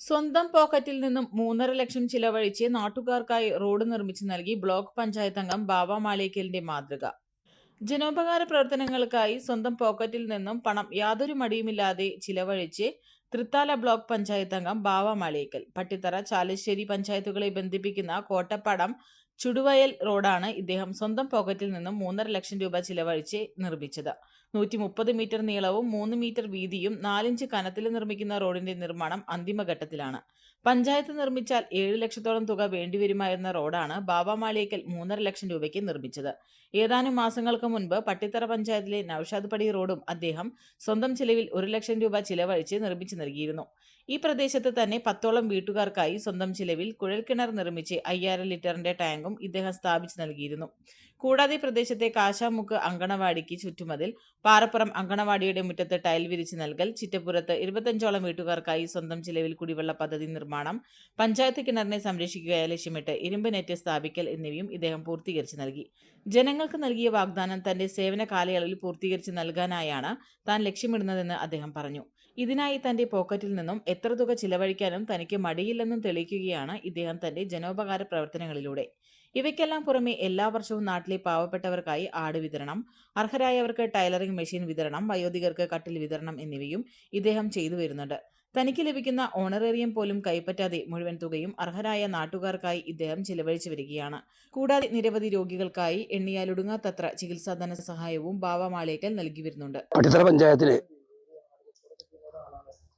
സ്വന്തം പോക്കറ്റിൽ നിന്നും മൂന്നര ലക്ഷം ചിലവഴിച്ച് നാട്ടുകാർക്കായി റോഡ് നിർമ്മിച്ചു നൽകി ബ്ലോക്ക് പഞ്ചായത്ത് അംഗം ബാബ മാലേക്കലിന്റെ മാതൃക. ജനോപകാര പ്രവർത്തനങ്ങൾക്കായി സ്വന്തം പോക്കറ്റിൽ നിന്നും പണം യാതൊരു മടിയുമില്ലാതെ ചിലവഴിച്ച് തൃത്താല ബ്ലോക്ക് പഞ്ചായത്ത് അംഗം ബാവ മാളിയേക്കൽ പട്ടിത്തറ ചാലശ്ശേരി പഞ്ചായത്തുകളെ ബന്ധിപ്പിക്കുന്ന കോട്ടപ്പടം ചുടുവയൽ റോഡാണ് ഇദ്ദേഹം സ്വന്തം പോക്കറ്റിൽ നിന്നും മൂന്നര ലക്ഷം രൂപ ചിലവഴിച്ച് നിർമ്മിച്ചത്. നൂറ്റി മുപ്പത് മീറ്റർ നീളവും മൂന്ന് മീറ്റർ വീതിയും നാലിഞ്ച് കനത്തിൽ നിർമ്മിക്കുന്ന റോഡിന്റെ നിർമ്മാണം അന്തിമഘട്ടത്തിലാണ്. പഞ്ചായത്ത് നിർമ്മിച്ചാൽ ഏഴ് ലക്ഷത്തോളം തുക വേണ്ടിവരുമായിരുന്ന റോഡാണ് ബാബ മൂന്നര ലക്ഷം രൂപയ്ക്ക് നിർമ്മിച്ചത്. ഏതാനും മാസങ്ങൾക്ക് മുൻപ് പട്ടിത്തറ പഞ്ചായത്തിലെ നൌഷാദ് പടി റോഡും അദ്ദേഹം സ്വന്തം ചിലവിൽ ഒരു ലക്ഷം രൂപ ചിലവഴിച്ച് നിർമ്മിച്ചു നൽകിയിരുന്നു. ഈ പ്രദേശത്ത് തന്നെ പത്തോളം വീട്ടുകാർക്കായി സ്വന്തം ചിലവിൽ കുഴൽക്കിണർ നിർമ്മിച്ച് അയ്യായിരം ലിറ്ററിന്റെ ടാങ്കും ഇദ്ദേഹം സ്ഥാപിച്ചു നൽകിയിരുന്നു. കൂടാതെ പ്രദേശത്തെ കാശാമുക്ക് അങ്കണവാടിക്ക് ചുറ്റുമതിൽ പാറപ്പുറം അങ്കണവാടിയുടെ മുറ്റത്ത് ടൈൽ വിരിച്ച് നൽകൽ ചിറ്റപ്പുറത്ത് ഇരുപത്തഞ്ചോളം വീട്ടുകാർക്കായി സ്വന്തം ചിലവിൽ കുടിവെള്ള പദ്ധതി നിർമ്മാണം പഞ്ചായത്ത് കിണറിനെ സംരക്ഷിക്കുക ലക്ഷ്യമിട്ട് ഇരുമ്പ് നെറ്റ് സ്ഥാപിക്കൽ എന്നിവയും ഇദ്ദേഹം പൂർത്തീകരിച്ച് നൽകി. ജനങ്ങൾക്ക് നൽകിയ വാഗ്ദാനം തന്റെ സേവന കാലയളവിൽ പൂർത്തീകരിച്ച് നൽകാനായാണ് താൻ ലക്ഷ്യമിടുന്നതെന്ന് അദ്ദേഹം പറഞ്ഞു. ഇതിനായി തന്റെ പോക്കറ്റിൽ നിന്നും എത്ര തുക ചിലവഴിക്കാനും തനിക്ക് മടിയില്ലെന്നും തെളിയിക്കുകയാണ് ഇദ്ദേഹം തന്റെ ജനോപകാര പ്രവർത്തനങ്ങളിലൂടെ. ഇവയ്ക്കെല്ലാം പുറമെ എല്ലാ വർഷവും നാട്ടിലെ പാവപ്പെട്ടവർക്കായി ആട് വിതരണം അർഹരായവർക്ക് ടൈലറിംഗ് മെഷീൻ വിതരണം വയോധികർക്ക് കട്ടിൽ വിതരണം എന്നിവയും ഇദ്ദേഹം ചെയ്തു വരുന്നുണ്ട്. തനിക്ക് ലഭിക്കുന്ന ഓണറേറിയം പോലും കൈപ്പറ്റാതെ മുഴുവൻ തുകയും അർഹരായ നാട്ടുകാർക്കായി ഇദ്ദേഹം ചിലവഴിച്ചു വരികയാണ്. കൂടാതെ നിരവധി രോഗികൾക്കായി എണ്ണിയാലൊടുങ്ങാത്തത്ര ചികിത്സാ ധനസഹായവും ബാവ മാളേക്കൽ നൽകി വരുന്നുണ്ട്. പടിത്തറ പഞ്ചായത്തിലെ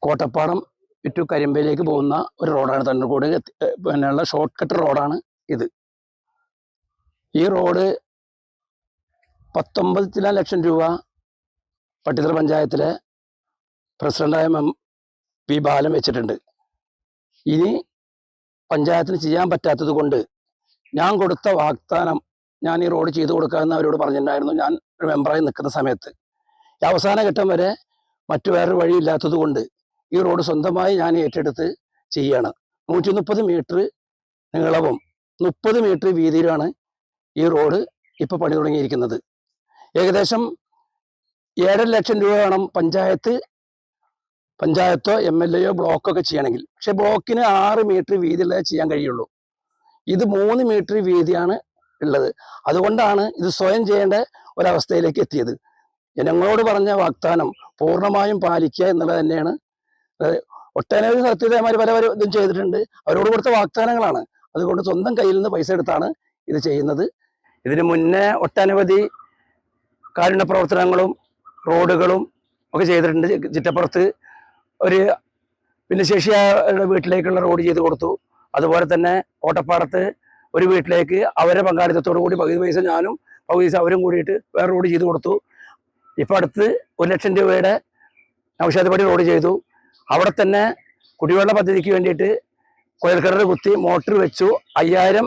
കോട്ടപ്പാടം ഇറ്റു കരിമ്പയിലേക്ക് പോകുന്ന ഒരു റോഡാണ്. തണ്ണൂർക്കോട് പിന്നെയുള്ള ഷോർട്ട് കട്ട് റോഡാണ് ഇത്. ഈ റോഡ് പത്തൊമ്പത് ചില ലക്ഷം രൂപ പട്ടിത്തറ പഞ്ചായത്തിലെ പ്രസിഡന്റായ എം പി ബാലൻ വെച്ചിട്ടുണ്ട്. ഇനി പഞ്ചായത്തിന് ചെയ്യാൻ പറ്റാത്തത് കൊണ്ട് ഞാൻ കൊടുത്ത വാഗ്ദാനം ഞാൻ ഈ റോഡ് ചെയ്തു കൊടുക്കാമെന്ന് അവരോട് പറഞ്ഞിട്ടുണ്ടായിരുന്നു. ഞാൻ ഒരു മെമ്പറായി നിൽക്കുന്ന സമയത്ത്. അവസാന ഘട്ടം വരെ മറ്റു വേറൊരു വഴിയില്ലാത്തത് കൊണ്ട് ഈ റോഡ് സ്വന്തമായി ഞാൻ ഏറ്റെടുത്ത് ചെയ്യാണ്. നൂറ്റി മീറ്റർ നീളവും മുപ്പത് മീറ്റർ വീതിയിലാണ് ഈ റോഡ് ഇപ്പൊ പണി തുടങ്ങിയിരിക്കുന്നത്. ഏകദേശം ഏഴര ലക്ഷം രൂപ വേണം പഞ്ചായത്ത് പഞ്ചായത്തോ എം എൽ എയോ ബ്ലോക്കൊക്കെ ചെയ്യണമെങ്കിൽ. പക്ഷെ ബ്ലോക്കിന് ആറ് മീറ്റർ വീതിയുള്ളതേ ചെയ്യാൻ കഴിയുള്ളൂ. ഇത് മൂന്ന് മീറ്റർ വീതിയാണ് ഉള്ളത്. അതുകൊണ്ടാണ് ഇത് സ്വയം ചെയ്യേണ്ട ഒരവസ്ഥയിലേക്ക് എത്തിയത്. ജനങ്ങളോട് പറഞ്ഞ വാഗ്ദാനം പൂർണമായും പാലിക്കുക എന്നുള്ളത് തന്നെയാണ്. ഒട്ടനവധി ഇതേമാതിരി പല പല ഇതും ചെയ്തിട്ടുണ്ട്. അവരോട് കൊടുത്ത വാഗ്ദാനങ്ങളാണ്. അതുകൊണ്ട് സ്വന്തം കയ്യിൽ നിന്ന് പൈസ എടുത്താണ് ഇത് ചെയ്യുന്നത്. ഇതിന് മുന്നേ ഒട്ടനവധി കാരുണ്യ പ്രവർത്തനങ്ങളും റോഡുകളും ഒക്കെ ചെയ്തിട്ടുണ്ട്. ചിറ്റപ്പുറത്ത് ഒരു ഭിന്നശേഷിയുടെ വീട്ടിലേക്കുള്ള റോഡ് ചെയ്ത് കൊടുത്തു. അതുപോലെ തന്നെ കോട്ടപ്പാടത്ത് ഒരു വീട്ടിലേക്ക് അവരെ പങ്കാളിത്തത്തോടു കൂടി പകുതി പൈസ ഞാനും പകുതി പൈസ അവരും കൂടിയിട്ട് വേറെ റോഡ് ചെയ്ത് കൊടുത്തു. ഇപ്പം അടുത്ത് ഒരു ലക്ഷം രൂപയുടെ ഔഷധപടി റോഡ് ചെയ്തു. അവിടെ തന്നെ കുടിവെള്ള പദ്ധതിക്ക് വേണ്ടിയിട്ട് കുഴൽക്കിണർ കുത്തി മോട്ടർ വെച്ചു. അയ്യായിരം